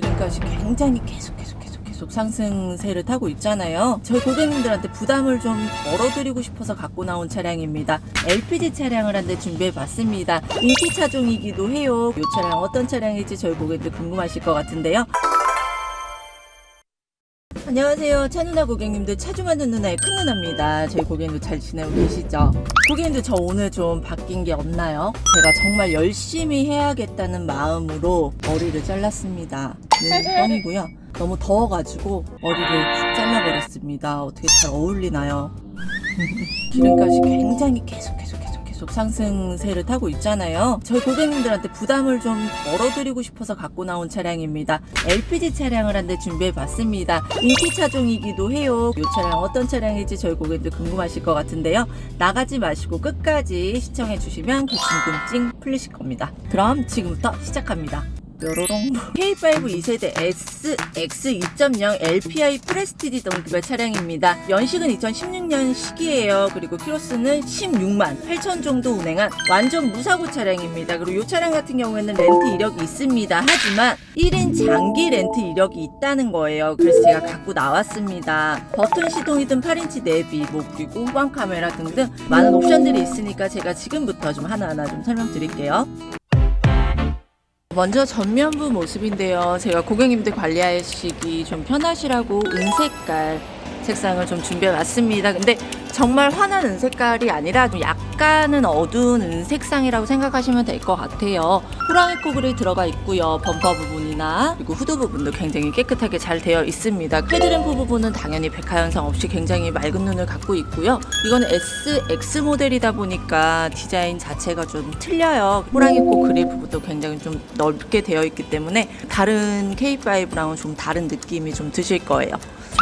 기름값이 굉장히 계속 계속 계속 계속 상승세를 타고 있잖아요. 저희 고객님들한테 부담을 좀 덜어드리고 싶어서 갖고 나온 차량입니다. LPG 차량을 한 대 준비해 봤습니다. 인기 차종이기도 해요. 이 차량 어떤 차량일지 저희 고객님들 궁금하실 것 같은데요. 안녕하세요. 차누나 고객님들 차주 만든 누나의 큰 누나입니다. 저희 고객님들 잘 지내고 계시죠? 고객님들 저 오늘 좀 바뀐 게 없나요? 제가 정말 열심히 해야겠다는 마음으로 머리를 잘랐습니다. 는 뻥이고요. 너무 더워가지고 머리를 확 잘라버렸습니다. 어떻게 잘 어울리나요? 기름값이 굉장히 계속 계속 계속 계속 상승세를 타고 있잖아요. 저희 고객님들한테 부담을 좀 덜어드리고 싶어서 갖고 나온 차량입니다. LPG 차량을 한 대 준비해 봤습니다. 인기 차종이기도 해요. 이 차량 어떤 차량일지 저희 고객님들 궁금하실 것 같은데요. 나가지 마시고 끝까지 시청해 주시면 그 궁금증 풀리실 겁니다. 그럼 지금부터 시작합니다. 뾰로롱 K5 2세대 SX 2.0 LPI 프레스티지 등급의 차량입니다. 연식은 2016년 시기예요. 그리고 키로수는 16만 8천 정도 운행한 완전 무사고 차량입니다. 그리고 이 차량 같은 경우에는 렌트 이력이 있습니다. 하지만 1인 장기 렌트 이력이 있다는 거예요. 그래서 제가 갖고 나왔습니다. 버튼 시동이든 8인치 내비, 뭐 그리고 후방 카메라 등등 많은 옵션들이 있으니까 제가 지금부터 좀 하나하나 좀 설명드릴게요. 먼저 전면부 모습인데요. 제가 고객님들 관리하시기 좀 편하시라고 은색깔 색상을 좀 준비해 왔습니다. 근데 정말 환한 은색깔이 아니라 좀 약간은 어두운 은색상이라고 생각하시면 될 것 같아요. 호랑이 코글이 들어가 있고요. 범퍼 부분이나 그리고 후드 부분도 굉장히 깨끗하게 잘 되어 있습니다. 헤드램프 부분은 당연히 백화현상 없이 굉장히 맑은 눈을 갖고 있고요. 이건 SX 모델이다 보니까 디자인 자체가 좀 틀려요. 호랑이 코 그릴 부분도 굉장히 좀 넓게 되어 있기 때문에 다른 K5랑은 좀 다른 느낌이 좀 드실 거예요.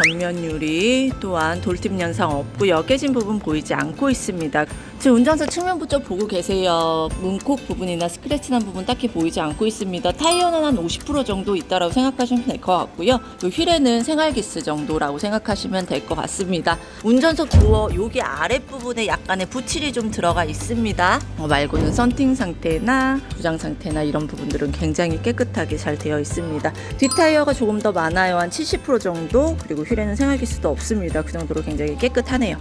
전면 유리 또한 돌팀 현상 없고요. 깨진 부분 보이지 않고 있습니다. 지금 운전석 측면부 쪽 보고 계세요. 문콕 부분이나 스크래치 난 부분 딱히 보이지 않고 있습니다. 타이어는 한 50% 정도 있다라고 생각하시면 될 것 같고요. 요 휠에는 생활기스 정도라고 생각하시면 될 것 같습니다. 운전석 도어 여기 아랫부분에 약간의 부칠이 좀 들어가 있습니다. 어, 말고는 썬팅 상태나 부장 상태나 이런 부분들은 굉장히 깨끗하게 잘 되어 있습니다. 뒷타이어가 조금 더 많아요. 한 70% 정도. 그리고 휠에는 생활기스도 없습니다. 그 정도로 굉장히 깨끗하네요.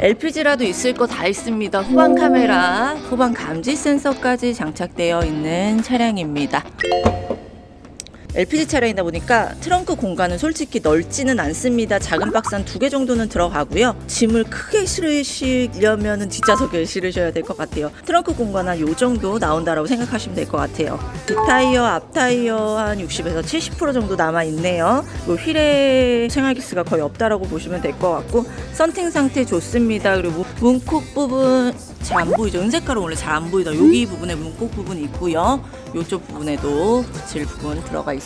LPG라도 있을 거 다 있습니다. 후방 카메라, 후방 감지 센서까지 장착되어 있는 차량입니다. LPG 차량이다 보니까 트렁크 공간은 솔직히 넓지는 않습니다. 작은 박스 한 두 개 정도는 들어가고요. 짐을 크게 실으시려면 뒷좌석에 실으셔야 될 것 같아요. 트렁크 공간 한 요 정도 나온다라고 생각하시면 될 것 같아요. 뒷타이어, 앞타이어 한 60에서 70% 정도 남아 있네요. 요 휠에 생활기스가 거의 없다라고 보시면 될 것 같고 썬팅 상태 좋습니다. 그리고 문콕 부분 잘 안 보이죠? 은색깔은 원래 잘 안 보이다. 여기 부분에 문콕 부분이 있고요. 이쪽 부분에도 붙일 부분 들어가 있습니다.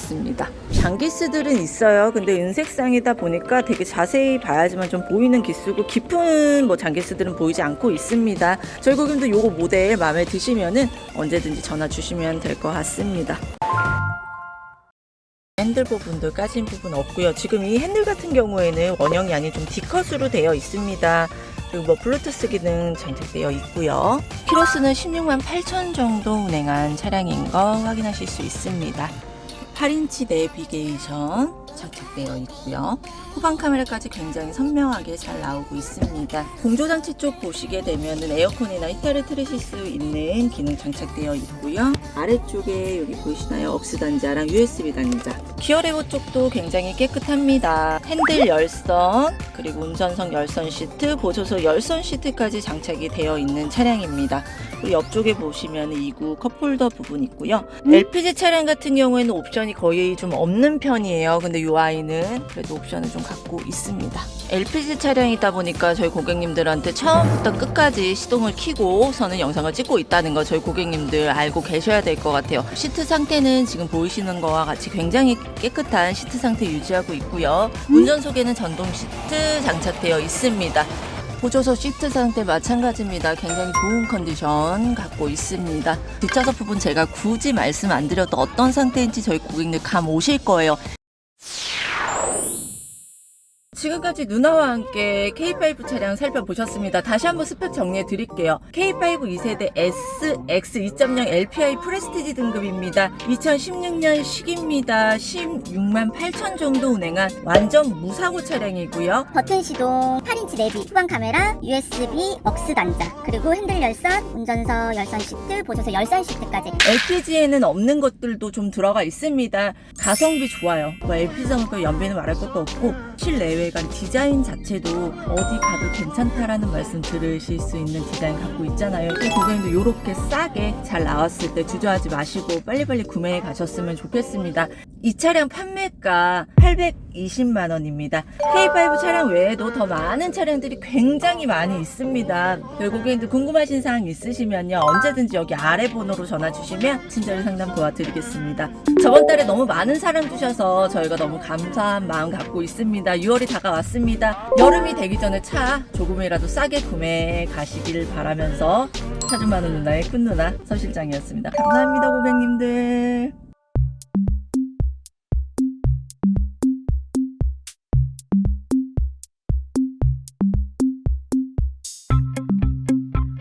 장기스들은 있어요. 근데 은색상이다 보니까 되게 자세히 봐야지만 좀 보이는 기스고 깊은 뭐 장기스들은 보이지 않고 있습니다. 저희 고객님도 요거 모델 마음에 드시면은 언제든지 전화 주시면 될 것 같습니다. 핸들 부분도 까진 부분 없고요. 지금 이 핸들 같은 경우에는 원형이 아닌 좀 D컷으로 되어 있습니다. 그리고 뭐 블루투스 기능 장착되어 있고요. 키로수는 16만 8천 정도 운행한 차량인 거 확인하실 수 있습니다. 8인치 내비게이션 장착되어 있고요. 후방 카메라까지 굉장히 선명하게 잘 나오고 있습니다. 공조장치 쪽 보시게 되면은 에어컨이나 히터를 틀으실 수 있는 기능 장착되어 있고요. 아래쪽에 여기 보이시나요? 억스 단자랑 USB 단자. 기어 레버 쪽도 굉장히 깨끗합니다. 핸들 열선, 그리고 운전석 열선 시트, 보조석 열선 시트까지 장착이 되어 있는 차량입니다. 그리고 옆쪽에 보시면 2구 컵홀더 부분 있고요. LPG 차량 같은 경우에는 옵션이 거의 좀 없는 편이에요. 근데 이 아이는 그래도 옵션을 좀 갖고 있습니다. LPG 차량이다 보니까 저희 고객님들한테 처음부터 끝까지 시동을 켜고서는 영상을 찍고 있다는 거 저희 고객님들 알고 계셔야 될 것 같아요. 시트 상태는 지금 보이시는 거와 같이 굉장히 깨끗한 시트 상태 유지하고 있고요. 운전석에는 전동 시트 장착되어 있습니다. 보조석 시트 상태 마찬가지입니다. 굉장히 좋은 컨디션 갖고 있습니다. 뒷좌석 부분 제가 굳이 말씀 안 드려도 어떤 상태인지 저희 고객님 감 오실 거예요. 지금까지 누나와 함께 K5 차량 살펴보셨습니다. 다시 한번 스펙 정리해 드릴게요. K5 2세대 SX 2.0 LPI 프레스티지 등급입니다. 2016년 식입니다. 16만 8천 정도 운행한 완전 무사고 차량이고요. 버튼 시동, 8인치 내비, 후방 카메라, USB, 억스 단자, 그리고 핸들 열선, 운전석 열선 시트, 보조석 열선 시트까지 LPG에는 없는 것들도 좀 들어가 있습니다. 가성비 좋아요. 뭐 LPG는 연비는 말할 것도 없고 실내외 관 디자인 자체도 어디 가도 괜찮다라는 말씀 들으실 수 있는 디자인 갖고 있잖아요. 또 고객님도 이렇게 싸게 잘 나왔을 때 주저하지 마시고 빨리빨리 구매해 가셨으면 좋겠습니다. 이 차량 판매가 820만 원입니다. K5 차량 외에도 더 많은 차량들이 굉장히 많이 있습니다. 저희 고객님들 궁금하신 사항 있으시면요. 언제든지 여기 아래 번호로 전화 주시면 친절히 상담 도와드리겠습니다. 저번 달에 너무 많은 사랑 주셔서 저희가 너무 감사한 마음 갖고 있습니다. 6월이 다가왔습니다. 여름이 되기 전에 차 조금이라도 싸게 구매해 가시길 바라면서 차주많은 누나의 큰 누나 서 실장이었습니다. 감사합니다, 고객님들.